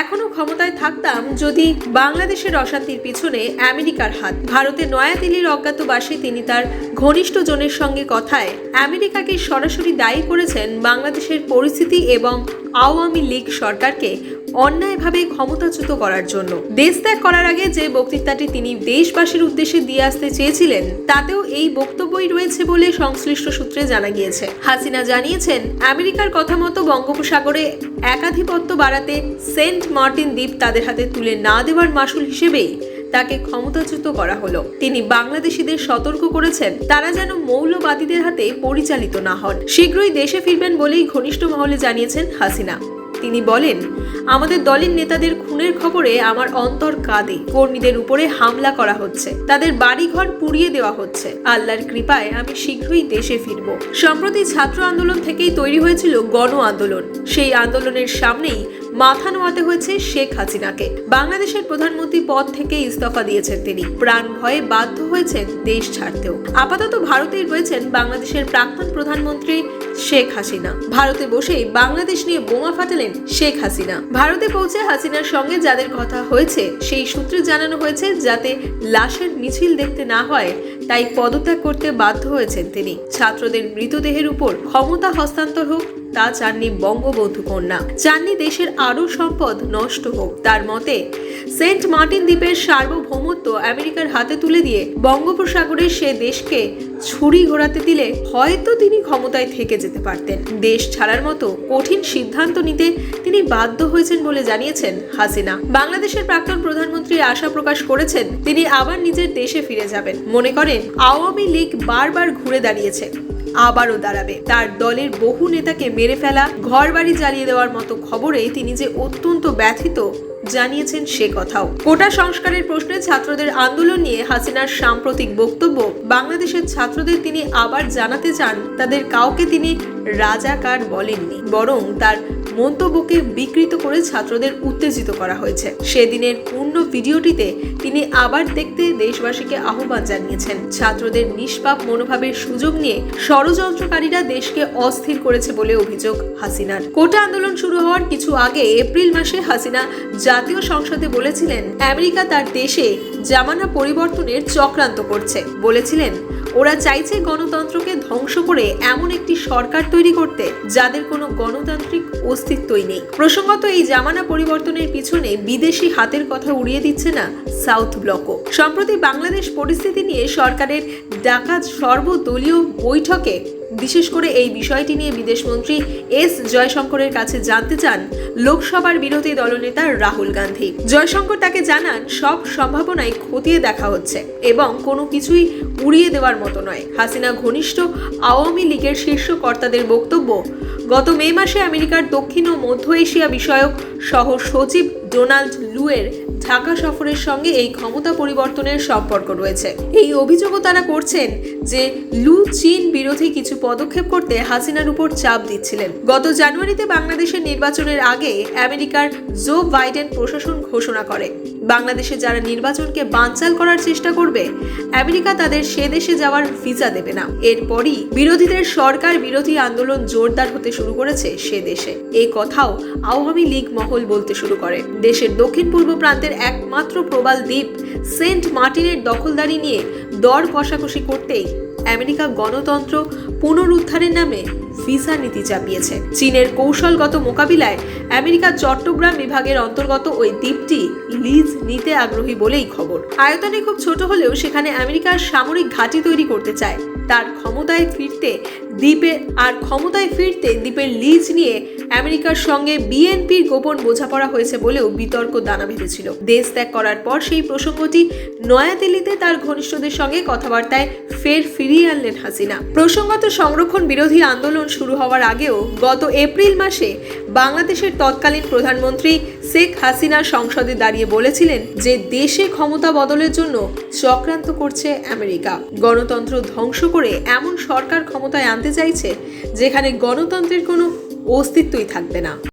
এখনও ক্ষমতায় থাকতাম যদি বাংলাদেশের অশান্তির পিছনে আমেরিকার হাত। ভারতের নয়াদিল্লির অজ্ঞাতবাসী তিনি তার ঘনিষ্ঠ জনের সঙ্গে কথায় আমেরিকাকে সরাসরি দায়ী করেছেন বাংলাদেশের পরিস্থিতি এবং আওয়ামী লীগ সরকারকে অন্যায়ভাবে ক্ষমতাচ্যুত করার জন্য। দেশ ত্যাগ করার আগে যে বক্তৃতাটি তিনি দেশবাসীর উদ্দেশ্যে দিয়ে আসতে চেয়েছিলেন, তাতেও এই বক্তব্যই রয়েছে বলে সংশ্লিষ্ট সূত্রে জানা গিয়েছে। হাসিনা জানিয়েছেন, আমেরিকার কথা মতো বঙ্গোপসাগরে একাধিপত্য বাড়াতে সেন্ট মার্টিন দ্বীপ তাদের হাতে তুলে না দেওয়ার মাসুল হিসেবেই তাকে ক্ষমতাচ্যুত করা হলো। তিনি বাংলাদেশিদের সতর্ক করেছেন, তারা যেন মৌলবাদীদের হাতে পরিচালিত না হন। শীঘ্রই দেশে ফিরবেন বলেই ঘনিষ্ঠ মহলে জানিয়েছেন হাসিনা। তিনি বলেন, আমাদের দলের নেতাদের খুনের খবরে আমার অন্তর কাঁদে। কর্মীদের উপরে হামলা করা হচ্ছে। তাদের বাড়িঘর পুড়িয়ে দেওয়া হচ্ছে। আল্লাহর কৃপায় আমি শীঘ্রই দেশে ফিরব। সম্প্রতি ছাত্র আন্দোলন থেকেই তৈরি হয়েছিল গণ আন্দোলন। সেই আন্দোলনের সামনেই মাথা নোয়াতে হয়েছে শেখ হাসিনাকে। বাংলাদেশের প্রধানমন্ত্রী পদ থেকে ইস্তফা দিয়েছেন তিনি। প্রাণ ভয়ে বাধ্য হয়েছেন দেশ ছাড়তেও। আপাতত ভারতেই রয়েছেন বাংলাদেশের প্রাক্তন প্রধানমন্ত্রী শেখ হাসিনা। ভারতে বসেই বাংলাদেশ নিয়ে বোমা ফাটালেন শেখ হাসিনা। ভারতে পৌঁছে হাসিনার সঙ্গে যাদের কথা হয়েছে, সেই সূত্রে জানানো হয়েছে যাতে লাশের মিছিল দেখতে না হয়, তাই পদত্যাগ করতে বাধ্য হয়েছেন তিনি। ছাত্রদের মৃতদেহের উপর ক্ষমতা হস্তান্তর হোক তা চাননি বঙ্গবন্ধু কন্যা চাননি দেশের আরও সম্পদ নষ্ট হোক। তার মতে, সেন্ট মার্টিন দ্বীপের সার্বভৌমত্ব আমেরিকার হাতে তুলে দিয়ে বঙ্গোপসাগরের সে দেশকে ছুরি ঘোরাতে দিলে হয়তো তিনি ক্ষমতায় থেকে যেতে পারতেন। দেশ ছাড়ার মতো কঠিন সিদ্ধান্ত নিতে তিনি বাধ্য হয়েছেন বলে জানিয়েছেন হাসিনা। বাংলাদেশের প্রাক্তন প্রধানমন্ত্রী আশা প্রকাশ করেছেন, তিনি আবার নিজের দেশে ফিরে যাবেন। মনে করেন, আওয়ামী লীগ বারবার ঘুরে দাঁড়িয়েছে। আবারও দাঁড়াবে। তার দলের বহু নেতাকে মেরে ফেলা, ঘরবাড়ি জ্বালিয়ে দেওয়ার মতো খবরে তিনি যে অত্যন্ত ব্যথিত জানিয়েছেন সে কথাও। কোটা সংস্কারের প্রশ্নে ছাত্রদের আন্দোলন নিয়ে হাসিনার সাম্প্রতিক বক্তব্য, বাংলাদেশের ছাত্রদের তিনি আবার জানাতে চান, তাদের কাউকে তিনি রাজাকার বলেননি, বরং তার মন্তব্যকে বিকৃত করে ছাত্রদের উত্তেজিত করা হয়েছে। সেদিনের পূর্ণ ভিডিওটিতে তিনি আবার দেখতে দেশবাসীকে আহ্বান জানিয়েছেন। ছাত্রদের নিষ্পাপ মনোভাবের সুযোগ নিয়ে ষড়যন্ত্রকারীরা দেশকে অস্থির করেছে বলে অভিযোগ হাসিনার। কোটা আন্দোলন শুরু হওয়ার কিছু আগে এপ্রিল মাসে হাসিনা জাতীয় সংসদে বলেছিলেন, আমেরিকা তার দেশে জামানা পরিবর্তনের চক্রান্ত করছে। বলেছিলেন ওরা চাইছে গণতন্ত্রকে ধ্বংস করে এমন একটি সরকার তৈরি করতে, যাদের কোনো গণতান্ত্রিক অস্তিত্বই নেই। প্রসঙ্গত এই জামানা পরিবর্তনের পিছনে বিদেশি হাতের কথা উড়িয়ে দিচ্ছে না সাউথ ব্লকও। সম্প্রতি বাংলাদেশ পরিস্থিতি নিয়ে সরকারের ডাকাত সর্বদলীয় বৈঠকে বিশেষ করে এই বিষয়টি নিয়ে বিদেশমন্ত্রী এস জয়শঙ্করের কাছে জানতে চান লোকসভার বিরোধী দলনেতা রাহুল গান্ধী। জয়শঙ্কর তাকে জানান, সব সম্ভাবনাই খতিয়ে দেখা হচ্ছে এবং কোনো কিছুই উড়িয়ে দেওয়ার মতো নয়। হাসিনা ঘনিষ্ঠ আওয়ামী লীগের শীর্ষ কর্তাদের বক্তব্য, গত মে মাসে আমেরিকার দক্ষিণ ও মধ্য এশিয়া বিষয়ক সহ সচিব ডোনাল্ড লুয়ের ঢাকা সফরের সঙ্গে এই ক্ষমতা পরিবর্তনের সম্পর্ক রয়েছে। এই অভিযোগও তারা করছেন যে লু চীন বিরোধী কিছু পদক্ষেপ করতে হাসিনার উপর চাপ দিচ্ছিলেন। গত জানুয়ারিতে বাংলাদেশের নির্বাচনের আগে আমেরিকার জো বাইডেন প্রশাসন ঘোষণা করে। বাংলাদেশে যারা নির্বাচনকে বানচাল করার চেষ্টা করবে, আমেরিকা তাদের সে দেশে যাওয়ার ভিসা দেবে না। এরপরই বিরোধীদের সরকার বিরোধী আন্দোলন জোরদার হতে শুরু করেছে সে দেশে। এই কথাও আওয়ামী লীগ মহল বলতে শুরু করে। দেশের দক্ষিণ পূর্ব প্রান্তের একমাত্র প্রবাল দ্বীপ সেন্ট মার্টিনের দখলদারি নিয়ে দর কষাকষি করতেই আমেরিকা গণতন্ত্র পুনরুদ্ধারের নামে ভিসা নীতি চাপিয়েছে। চীনের কৌশলগত মোকাবিলায় আমেরিকা চট্টগ্রাম বিভাগের অন্তর্গত ওই দ্বীপটি লিজ নিতে আগ্রহী বলেই খবর। আয়তনে খুব ছোট হলেও সেখানে আমেরিকার সামরিক ঘাঁটি তৈরি করতে চায়। তার ক্ষমতায় ফিরতে দ্বীপে আর ক্ষমতায় ফিরতে দ্বীপের লিজ নিয়ে আমেরিকার সঙ্গে বিএনপির গোপন বোঝাপড়া হয়েছে বলেও বিতর্ক দানা বেঁধেছিল। দেশ ত্যাগ করার পর সেই প্রসঙ্গটি নয়াদিল্লিতে তার ঘনিষ্ঠদের সঙ্গে কথাবার্তায় ফের ফিরিয়ে আনলেন হাসিনা। প্রসঙ্গত সংরক্ষণ বিরোধী আন্দোলন শুরু হওয়ার আগেও গত এপ্রিল মাসে বাংলাদেশের তৎকালীন প্রধানমন্ত্রী শেখ হাসিনা সংসদে দাঁড়িয়ে বলেছিলেন যে দেশে ক্ষমতা বদলের জন্য চক্রান্ত করছে আমেরিকা। গণতন্ত্র ধ্বংস করে এমন সরকার ক্ষমতায় আনতে চাইছে যেখানে গণতন্ত্রের কোনো অস্তিত্বই থাকবে না।